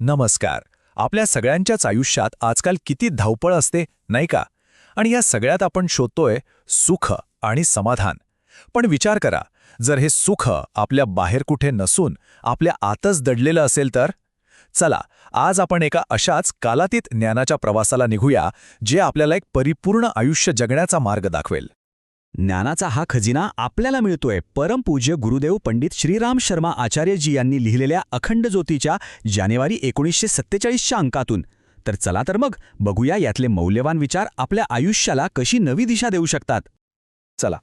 नमस्कार. आपल्या सगळ्यांच्याच आयुष्यात आजकाल किती धावपळ असते नाही का? आणि या सगळ्यात आपण शोधतोय सुख आणि समाधान. पण विचार करा जर हे सुख आपल्या बाहेर कुठे नसून आपल्या आतच दडलेलं असेल तर? चला आज आपण एका अशाच कालातीत ज्ञानाच्या प्रवासाला निघूया जे आपल्याला एक परिपूर्ण आयुष्य जगण्याचा मार्ग दाखवेल. ज्ञानाचा हा खजिना आपल्याला मिळतोय. परमपूज्य गुरुदेव पंडित श्रीराम शर्मा आचार्यजी यांनी लिहिलेल्या अखंड ज्योतीच्या जानेवारी एकोणीसशे सत्तेचाळीसच्या अंकातून. तर चला तर मग बघूया यातले मौल्यवान विचार आपल्या आयुष्याला कशी नवी दिशा देऊ शकतात. चला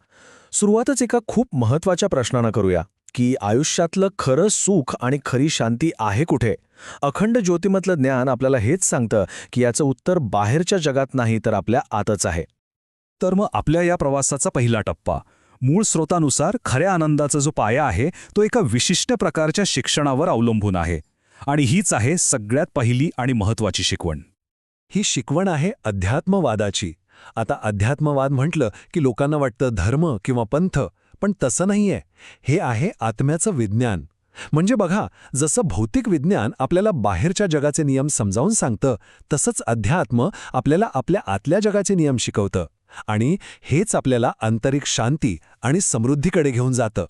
सुरुवातच एका खूप महत्त्वाच्या प्रश्नानं करूया की आयुष्यातलं खरं सुख आणि खरी शांती आहे कुठे? अखंड ज्योतिमतलं ज्ञान आपल्याला हेच सांगतं की याचं उत्तर बाहेरच्या जगात नाही तर आपल्या आतच आहे. तर मग आपल्या या प्रवासाचा पहिला टप्पा. मूळ स्रोतानुसार खऱ्या आनंदाचा जो पाया आहे तो एका विशिष्ट प्रकारच्या शिक्षणावर अवलंबून आहे. आणि हीच आहे सगळ्यात पहिली आणि महत्वाची शिकवण. ही शिकवण आहे अध्यात्मवादाची. आता अध्यात्मवाद म्हटलं की लोकांना वाटतं धर्म किंवा पंथ पण तसं नाहीये. हे आहे आत्म्याचं विज्ञान. म्हणजे बघा जसं भौतिक विज्ञान आपल्याला बाहेरच्या जगाचे नियम समजावून सांगतं तसंच अध्यात्म आपल्याला आपल्या आतल्या जगाचे नियम शिकवतं. आणि हेच आपल्याला आंतरिक शांती आणि समृद्धीकडे घेऊन जातं.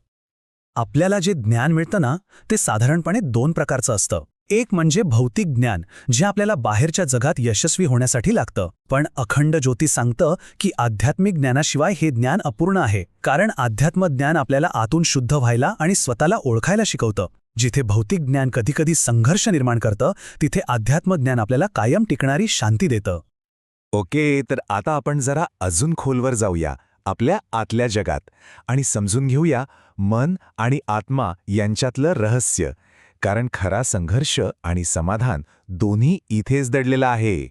आपल्याला जे ज्ञान मिळतं ना ते साधारणपणे दोन प्रकारचं असतं. एक म्हणजे भौतिक ज्ञान जे आपल्याला बाहेरच्या जगात यशस्वी होण्यासाठी लागतं. पण अखंड ज्योती सांगतं की आध्यात्मिक ज्ञानाशिवाय हे ज्ञान अपूर्ण आहे कारण आध्यात्म ज्ञान आपल्याला आतून शुद्ध व्हायला आणि स्वतःला ओळखायला शिकवतं. जिथे भौतिक ज्ञान कधीकधी संघर्ष निर्माण करतं तिथे आध्यात्म ज्ञान आपल्याला कायम टिकणारी शांती देतं. ओके तर आता आपण जरा अजून खोलवर जाऊया आपल्या आतल्या जगात. आणि समजून घेऊया मन आणि आत्मा यांच्यातलं रहस्य. कारण खरा संघर्ष आणि समाधान दोन्ही इथेच दडलेला आहे.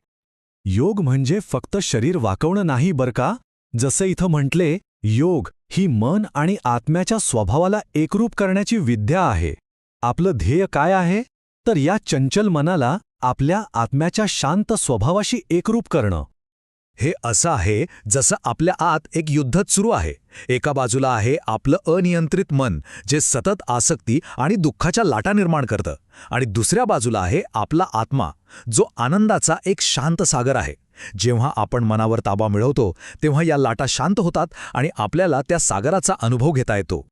योग म्हणजे फक्त शरीर वाकवणं नाही बरं का? जसं इथं म्हटले योग ही मन आणि आत्म्याच्या स्वभावाला एकरूप करण्याची विद्या आहे. आपलं ध्येय काय आहे? तर या चंचल मनाला आपल्या आत्म्याच्या शांत स्वभावाशी एकरूप करणं. हे असं आहे जसं आपल्या आत एक युद्धच सुरू आहे. एका बाजूला आहे आपलं अनियंत्रित मन जे सतत आसक्ती आणि दुःखाच्या लाटा निर्माण करतं. आणि दुसऱ्या बाजूला आहे आपला आत्मा जो आनंदाचा एक शांत सागर आहे. जेव्हा आपण मनावर ताबा मिळवतो तेव्हा या लाटा शांत होतात आणि आपल्याला त्या सागराचा अनुभव घेता येतो.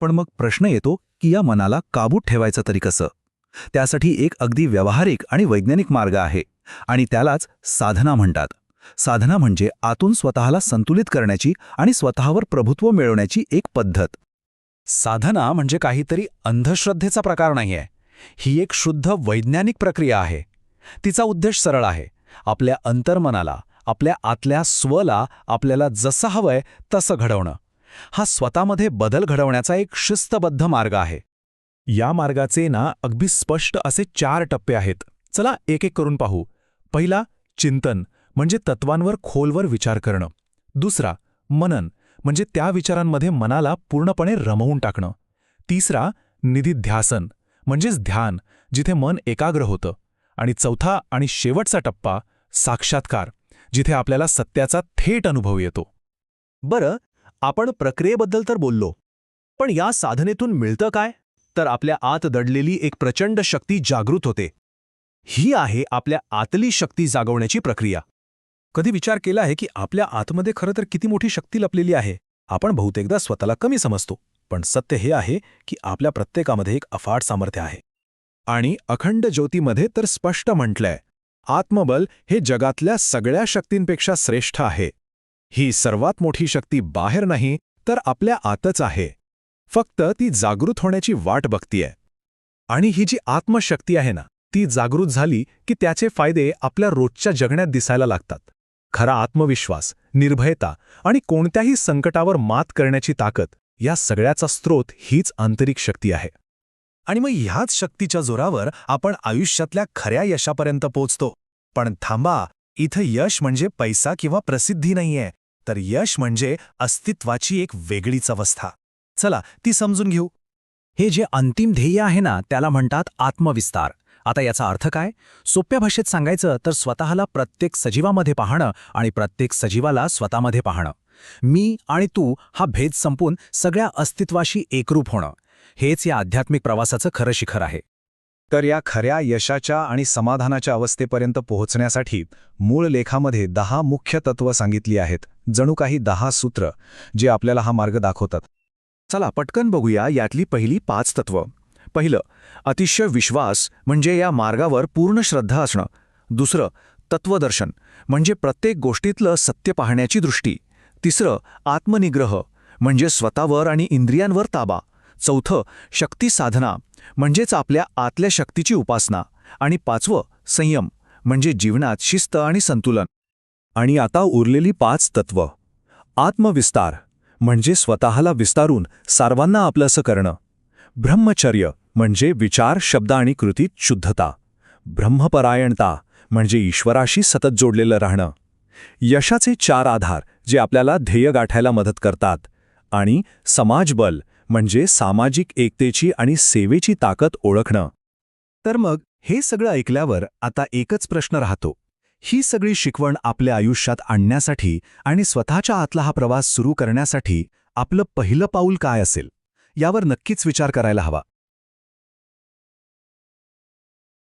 पण मग प्रश्न येतो की या मनाला काबूत ठेवायचं तरी कसं? त्यासाठी एक अगदी व्यावहारिक आणि वैज्ञानिक मार्ग आहे आणि त्यालाच साधना म्हणतात. साधना म्हणजे आतून स्वतःला संतुलित करण्याची आणि स्वतःवर प्रभुत्व मिळवण्याची एक पद्धत. साधना म्हणजे काहीतरी अंधश्रद्धेचा प्रकार नाहीये. ही एक शुद्ध वैज्ञानिक प्रक्रिया आहे. तिचा उद्देश सरळ आहे. आपल्या अंतर्मनाला आपल्या आतल्या स्वला आपल्याला जसं हवंय तसं घडवणं. हा स्वतःमध्ये बदल घडवण्याचा एक शिस्तबद्ध मार्ग आहे. या मार्गाचे ना अगदी स्पष्ट असे चार टप्पे आहेत. चला एक एक करून पाहू. पहिला चिंतन. म्हणजे तत्वांवर खोलवर विचार करणं. दुसरा मनन म्हणजे त्या विचारांमध्ये मनाला पूर्णपणे रमवून टाकणं. तिसरा निधिध्यासन म्हणजेच ध्यान जिथे मन एकाग्र होतं. आणि चौथा आणि शेवटचा टप्पा साक्षात्कार जिथे आपल्याला सत्याचा थेट अनुभव येतो. बरं आपण प्रक्रियेबद्दल तर बोललो. पण या साधनेतून मिळतं काय? तर आपल्या आत दडलेली एक प्रचंड शक्ती जागृत होते. ही आहे आपल्या आतली शक्ती जागवण्याची प्रक्रिया. कधी विचार केला आहे की आपल्या आतमध्ये खरं तर किती मोठी शक्ती लपलेली आहे? आपण बहुतेकदा स्वतःला कमी समजतो पण सत्य हे आहे की आपल्या प्रत्येकामध्ये एक अफाट सामर्थ्य आहे. आणि अखंड ज्योतीमध्ये तर स्पष्ट म्हटलंय आत्मबल हे जगातल्या सगळ्या शक्तींपेक्षा श्रेष्ठ आहे. ही सर्वात मोठी शक्ती बाहेर नाही तर आपल्या आतच आहे. फक्त ती जागृत होण्याची वाट बघतीये. आणि ही जी आत्मशक्ती आहे ना ती जागृत झाली की त्याचे फायदे आपल्या रोजच्या जगण्यात दिसायला लागतात. खरा आत्मविश्वास निर्भयता आणि कोणत्याही संकटावर मात करण्याची ताकद या सगळ्याचा स्रोत हीच आंतरिक शक्ती आहे. आणि मग ह्याच शक्तीच्या जोरावर आपण आयुष्यातल्या खऱ्या यशापर्यंत पोचतो पण थांबा इथं यश म्हणजे पैसा किंवा प्रसिद्धी नाहीये तर यश म्हणजे अस्तित्वाची एक वेगळीच अवस्था. चला ती समजून घेऊ. हे जे अंतिम ध्येय आहे ना त्याला म्हणतात आत्मविस्तार. आता याचा अर्थ काय? सोप्या भाषेत सांगायचं तर स्वतःला प्रत्येक सजीवामध्ये पाहणं आणि प्रत्येक सजीवाला स्वतःमध्ये पाहणं. मी आणि तू हा भेद संपून सगळ्या अस्तित्वाशी एकरूप होणं. हेच या आध्यात्मिक प्रवासाचं खरं शिखर आहे. तर या खऱ्या यशाच्या आणि समाधानाच्या अवस्थेपर्यंत पोहोचण्यासाठी मूळ लेखामध्ये दहा मुख्य तत्व सांगितली आहेत जणू काही दहा सूत्र जे आपल्याला हा मार्ग दाखवतात. चला पटकन बघूया यातली पहिली पाच तत्व. पहिलं अतिशय विश्वास म्हणजे या मार्गावर पूर्ण श्रद्धा असणं. दुसरं तत्वदर्शन म्हणजे प्रत्येक गोष्टीतलं सत्य पाहण्याची दृष्टी. तिसरं आत्मनिग्रह म्हणजे स्वतःवर आणि इंद्रियांवर ताबा. चौथं शक्ती साधना म्हणजेच आपल्या आतल्या शक्तीची उपासना. आणि पाचवं संयम म्हणजे जीवनात शिस्त आणि संतुलन. आणि आता उरलेली पाच तत्व. आत्मविस्तार म्हणजे स्वतःला विस्तारून सर्वांना आपलंसं करणं. ब्रह्मचर्य म्हणजे विचार शब्द आणि कृतीत शुद्धता. ब्रह्मपरायणता म्हणजे ईश्वराशी सतत जोडलेलं राहणं. यशाचे चार आधार जे आपल्याला ध्येय गाठायला मदत करतात आणि समाजबल म्हणजे सामाजिक एकतेची आणि सेवेची ताकद ओळखणं. तर मग हे सगळं ऐकल्यावर आता एकच प्रश्न राहतो. ही सगळी शिकवण आपल्या आयुष्यात आणण्यासाठी आणि स्वतःच्या आतला हा प्रवास सुरू करण्यासाठी आपलं पहिलं पाऊल काय असेल? यावर नक्कीच विचार करायला हवा.